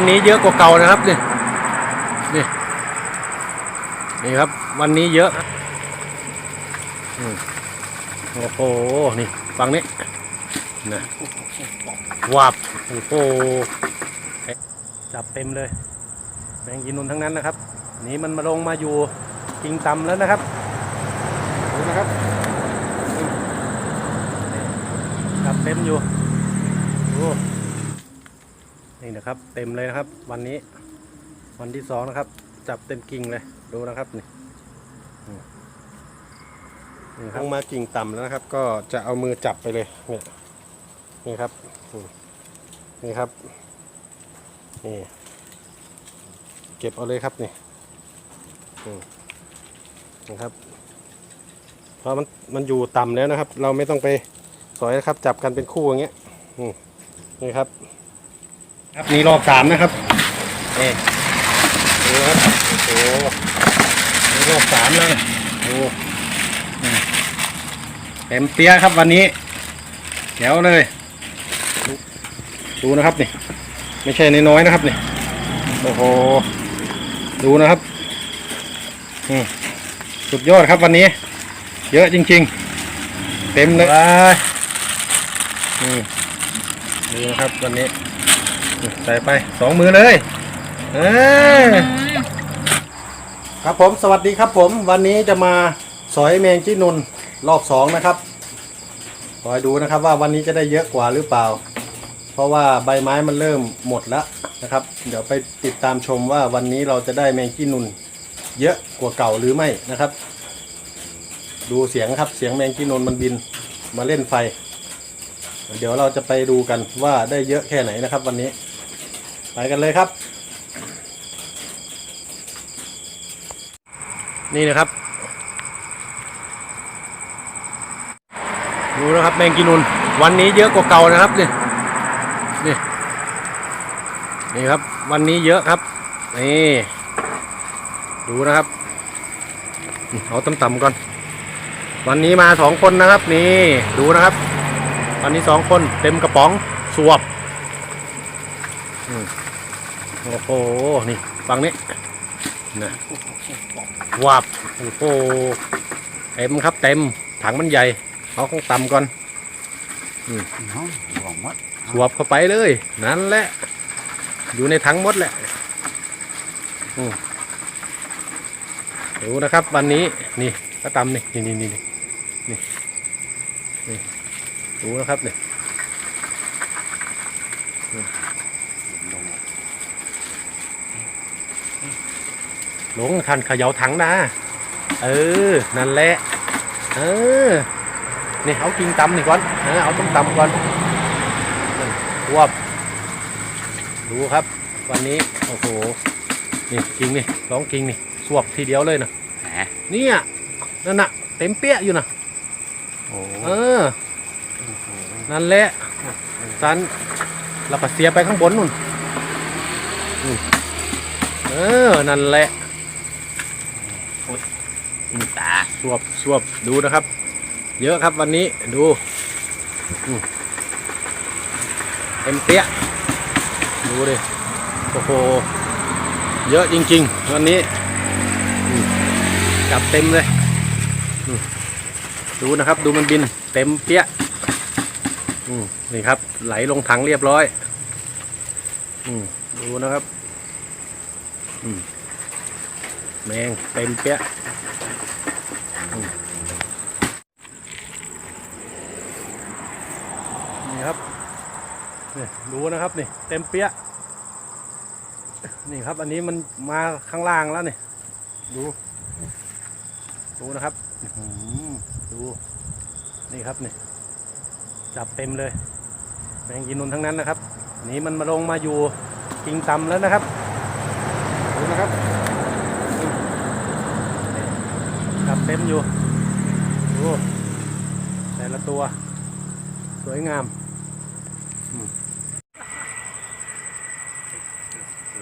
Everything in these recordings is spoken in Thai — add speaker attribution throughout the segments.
Speaker 1: วันนี้เยอะกว่าเก่านะครับนี่นี่นี่ครับ วันนี้เยอะโอ้โหนี่ฟังนี้นะวับโอ้โหจับเต็มเลยแมงกินนนทั้งนั้นนะครับ นี่มันมาลงมาอยู่กิงตำแล้วนะครับดูนะครับจับเต็มอยู่โอ้ นะครับ เต็มเลยนะครับ วันนี้วันที่สองนะครับ จับเต็มกิ่งเลยดูนะครับนี่อืมนี่ครับมากิ่งต่ำแล้วนะครับ ก็จะเอามือจับไปเลยเนี่ยนี่ครับนี่ครับนี่เก็บเอาเลยครับนี่นี่ครับเพราะมันมันอยู่ต่ำแล้วนะครับ เราไม่ต้องไปสอยนะครับ จับกันเป็นคู่อย่างเงี้ยนี่ครับ ครับนี่รอบสามนะครับนี่ดูครับโอ้โหนี่รอบสามเลยดูอืมเต็มเตี้ยครับวันนี้แจ๋วเลยดูดูนะครับนี่ไม่ใช่น้อยๆนะครับนี่โอ้โหดูนะครับอืมสุดยอดครับวันนี้ เยอะจริง ๆ เต็มเลยอืมดูนะครับวันนี้ ใส่ไปสองมือเลยเออครับผมสวัสดีครับผม วันนี้จะมาสอยแมงจีนุนรอบสองนะครับคอยดูนะครับว่าวันนี้จะได้เยอะกว่าหรือเปล่า เพราะว่าใบไม้มันเริ่มหมดแล้วนะครับ เดี๋ยวไปติดตามชมว่าวันนี้เราจะได้แมงจีนุนเยอะกว่าเก่าหรือไม่นะครับ ดูเสียงครับเสียงแมงจีนุนมันบินมาเล่นไฟ เดี๋ยวเราจะไปดูกันว่าได้เยอะแค่ไหนนะครับ วันนี้ ไปกันเลยครับ นี่นะครับ ดูนะครับแมงกินุน วันนี้เยอะกว่าเก่านะครับนี่นี่นี่ครับ วันนี้เยอะครับ นี่ดูนะครับ เอาต่ำๆก่อน วันนี้มาสองคนนะครับ นี่ดูนะครับ วันนี้สองคนเต็มกระป๋องสวบ โอ้โห นี่ฟังนี้นะวับโอ้โหเต็มครับเต็ม ถังมันใหญ่เอาของต่ำก่อน
Speaker 2: องหวังว่า
Speaker 1: สวบเข้าไปเลย นั่นแหละ อยู่ในถังมดแหละอืมดูนะครับ วันนี้นี่ก็ตำนี่นี่นี่นี่นี่นี่ดูนะครับเนี่
Speaker 2: ล
Speaker 1: หลงทันเขย่าถังนะเออ นั่นแหละ เออนี่เอากิงตำนี่ก่อนเออเอาต้มตำก่อนนั่นรวบดูครับ วันนี้ โอ้โห นี่กิงนี่สองกิงนี่สวบทีเดียวเลยนะ
Speaker 2: แหม
Speaker 1: เนี่ยนั่นน่ะ เต็มเปี้ยอยู่นะ
Speaker 2: โอ้
Speaker 1: เออ นั่นแหละสันเราก็เสียไปข้างบนนู่นอืมเออ นั่นแหละ
Speaker 2: ตา
Speaker 1: สวบสวบดูนะครับ เยอะครับวันนี้ดูเต็มเปี้ยดูดิโอ้โหเยอะจริง ๆ วันนี้จับเต็มเลย ดูนะครับ ดูมันบินเต็มเปี้ยนี่ครับ ไหลลงถังเรียบร้อยอดูนะครับ อืม แมงเต็มเปี้ยนี่ครับนี่ดูนะครับนี่เต็มเปี้ยะนี่ครับ อันนี้มันมาข้างล่างแล้วนี่ดูดูนะครับดูนี่ครับนี่จับเต็มเลยแมงกินนนทั้งนั้นนะครับนนี้มันมาลงมาอยู่กิงต่ำแล้วนะครับดูนะครับ เต็มอยู่โอ้แต่ละตัว สวยงาม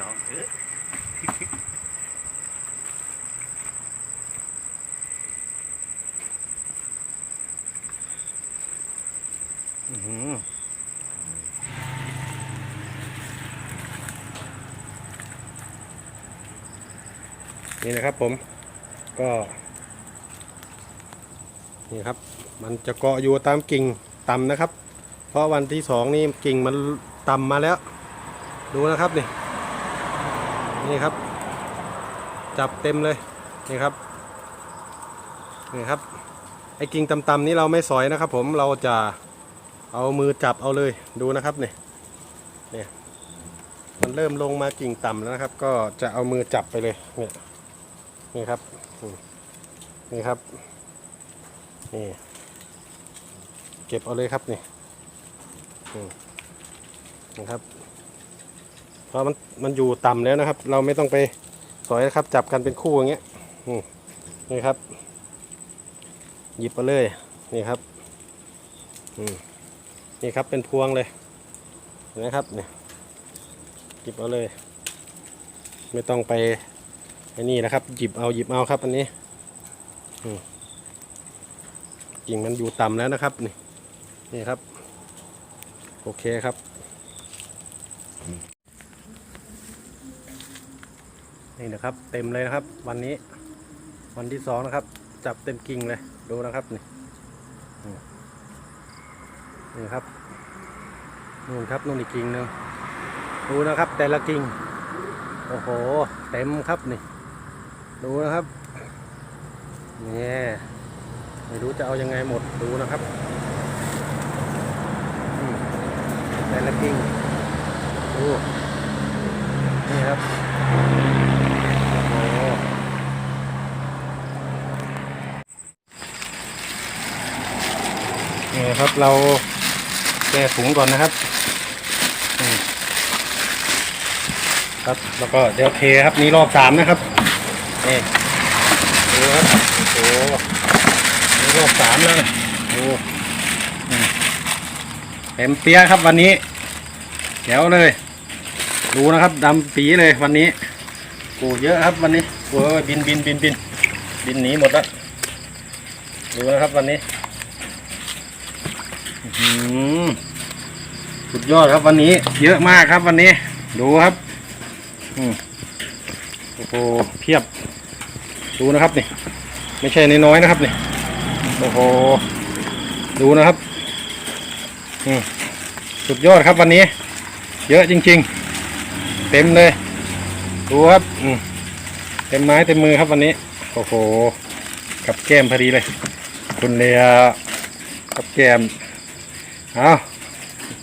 Speaker 2: น้องเออ
Speaker 1: นี่นะครับผมก็ นี่ครับ มันจะเกาะอยู่ตามกิ่งต่ำนะครับ เพราะวันที่สองนี่กิ่งมันต่ำมาแล้ว ดูนะครับนี่นี่ครับ จับเต็มเลยนี่ครับนี่ครับไอ้กิ่งต่ำๆนี้เราไม่สอยนะครับ ผมเราจะเอามือจับเอาเลยดูนะครับนี่นี่มันเริ่มลงมากิ่งต่ำแล้วนะครับ ก็จะเอามือจับไปเลยเนี่ยนี่ครับนี่ครับ นี่เก็บเอาเลยครับนี่นะครับเพราะมันมันอยู่ต่ำแล้วนะครับ เราไม่ต้องไปสอยนะครับ จับกันเป็นคู่อย่างเงี้ยนี่ครับ หยิบมาเลยนี่ครับนี่ครับเป็นพวงเลยเห็นะครับเนี่ยหยิบเอาเลย ไม่ต้องไปไอ้นี่นะครับ หยิบเอาหยิบเอาครับอันนี้อืม กิ่งมันอยู่ต่ำแล้วนะครับ นี่นี่ครับ โอเคครับ นี่นะครับ เต็มเลยนะครับ วันนี้ วันที่สองนะครับ จับเต็มกิ่งเลยดูนะครับนี่นี่ครับนู่นครับนู่นอีกกิ่งหนึ่งดูนะครับ แต่ละกิ่งโอ้โห เต็มครับนี่ ดูนะครับ นี่ ไม่รู้จะเอายังไงหมดดูนะครับแต่ละกิ่งดูนี่ครับโอ้โหนี่ครับเราแก้ถุงก่อนนะครับครับแล้วก็เดี๋ยวเทครับนี่รอบสามนะครับนี่ดูครับโอ้ รอบสามแล้วนะดูอืมเต็มเปี้ยครับวันนี้แจ๋วเลย ดูนะครับดำปีเลยวันนี้โอ้เยอะครับวันนี้โอ้ยบินบินบินบินบินหนีหมดแล้วดูนะครับวันนี้อืมสุดยอดครับวันนี้ เยอะมากครับวันนี้ ดูครับอืมโอ้โหเพียบ ดูนะครับนี่ ไม่ใช่น้อยๆนะครับนี่ โอ้โห ดูนะครับอืมสุดยอดครับวันนี้ เยอะจริง ๆ เต็มเลย ดูครับอืมเต็มไม้เต็มมือครับวันนี้ โอ้โห กับแก้มพอดีเลย คุณเลียกับแก้มเอา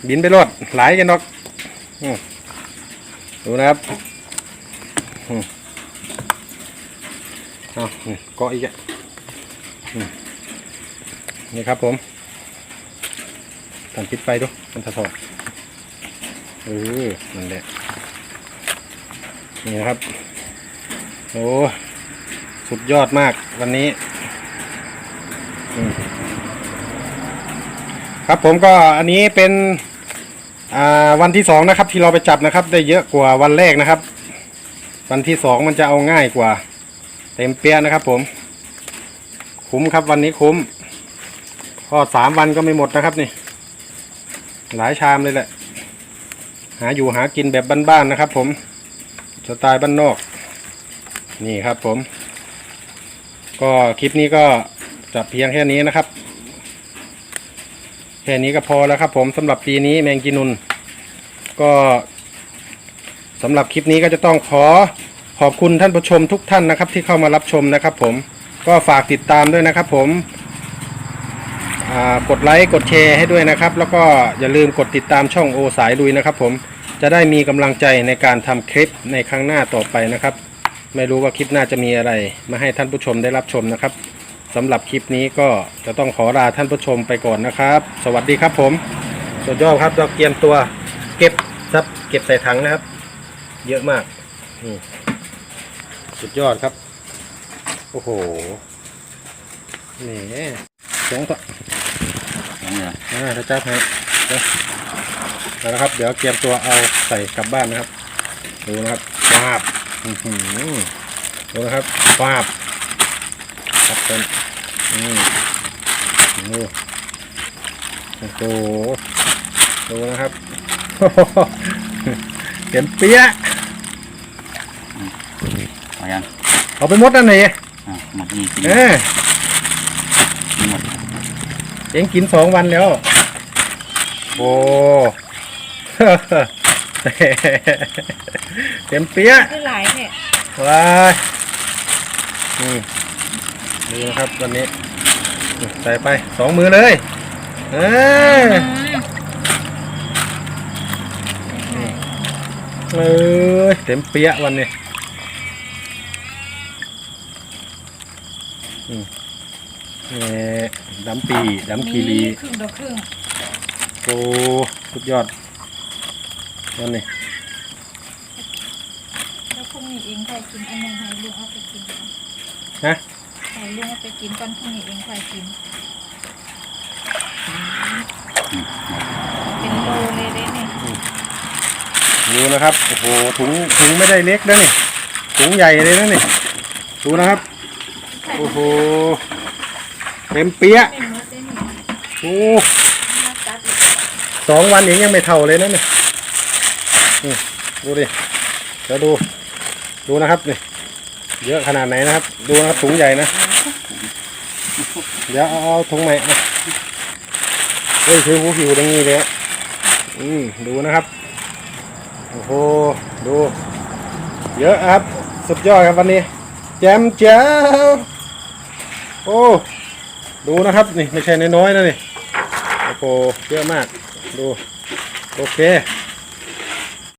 Speaker 1: บินไปรถหลายกันดอกดูนะครับอืมเอาอืมเกาะอีกอะอืม นี่ครับผมตันปิดไฟดูมันสะท้อนเออนั่นแหละนี่นครับโอ้สุดยอดมากวันนี้ ครับผมก็อันนี้เป็นอ่าวันที่สองนะครับ ที่เราไปจับนะครับ ได้เยอะกว่าวันแรกนะครับ วันที่สองมันจะเอาง่ายกว่า เต็มเปี้ยนะครับผม คุ้มครับวันนี้คุ้ม ก็สามวันก็ไม่หมดนะครับนี่ หลายชามเลยแหละ หาอยู่หากินแบบบ้านๆนะครับ ผมสไตล์บ้านนอก นี่ครับผม ก็คลิปนี้ก็จะเพียงแค่นี้นะครับ แค่นี้ก็พอแล้วครับ ผมสำหรับปีนี้แมงกินุน ก็สำหรับคลิปนี้ก็จะต้องขอขอบคุณท่านผู้ชมทุกท่านนะครับ ที่เข้ามารับชมนะครับ ผมก็ฝากติดตามด้วยนะครับ ผม กดไลค์กดแชร์ให้ด้วยนะครับ แล้วก็อย่าลืมกดติดตามช่องโอสายลุยนะครับผมจะได้มีกำลังใจในการทำคลิปในครั้งหน้าต่อไปนะครับ ไม่รู้ว่าคลิปหน้าจะมีอะไร มาให้ท่านผู้ชมได้รับชมนะครับสำหรับคลิปนี้ก็จะต้องขอลาท่านผู้ชมไปก่อนนะครับ สวัสดีครับผมสุดยอดครับเราเตรียมตัวเก็บซับเก็บใส่ถังนะครับ เยอะมากสุดยอดครับ โอ้โหนี่เสียงต่อ
Speaker 2: ยังไง
Speaker 1: อ่าเดี๋ยวจับให้เดี๋ยวเอาละครับ เดี๋ยวเตรียมตัวเอาใส่กลับบ้านนะครับ ดูนะครับฟาบอื้อหือดูนะครับฟาบครับเป็นอืมดูโอ้โหดูนะครับเต็มเปี้ยะ
Speaker 2: เอายัง
Speaker 1: เอาไปหมดนั่นนี่
Speaker 2: อะหมดนี่กิน
Speaker 1: เออ
Speaker 2: หมด
Speaker 1: เองกินสองวันแล้ว โอ้เต็มเปี้ยะ
Speaker 3: ได้หลายเนี่ย
Speaker 1: ว้ายอืมดูนะครับวันนี้อืมใส่ไปสองมือเลยเออเออเต็มเปี้ยะวันนี้อืมนี่ ดำปีดำคีรี
Speaker 3: ครึ่งต่อครึ่ง
Speaker 1: โอ้สุดยอดวันนี้
Speaker 3: แล้วพรุ่งนี้เองใครกินอันหนึงให้ลุงเอาไปกิน
Speaker 1: ฮะ
Speaker 3: ให้ลุงเอาไปกินก่อนพรุ่งนี้เองใครกิน เป็นโลเลยเด้เนี่ย
Speaker 1: ดูนะครับโอ้โหถุงถุงไม่ได้เล็กนะนี่ถุงใหญ่เลยนะนี่ดูนะครับ โอ้โห เต็มเปี้ยะโอ้สองวันเองยังไม่เท่าเลยนะเนี่นี่ดูดิเดี๋ยวดู ดูนะครับนี่เยอะขนาดไหนนะครับ ดูนะครับถุงใหญ่นะ เดี๋ยวเอาเอาถุงใหม่มาเฮ้ยคือหูหิวตรงนี้เลยอะอืมดูนะครับ โอ้โห ดู เยอะครับ สุดยอดครับวันนี้ แจมแจ๋วโอ้ ดูนะครับนี่ไม่ใช่น้อยๆนะนี่โอ้โหเยอะมากดูโอเค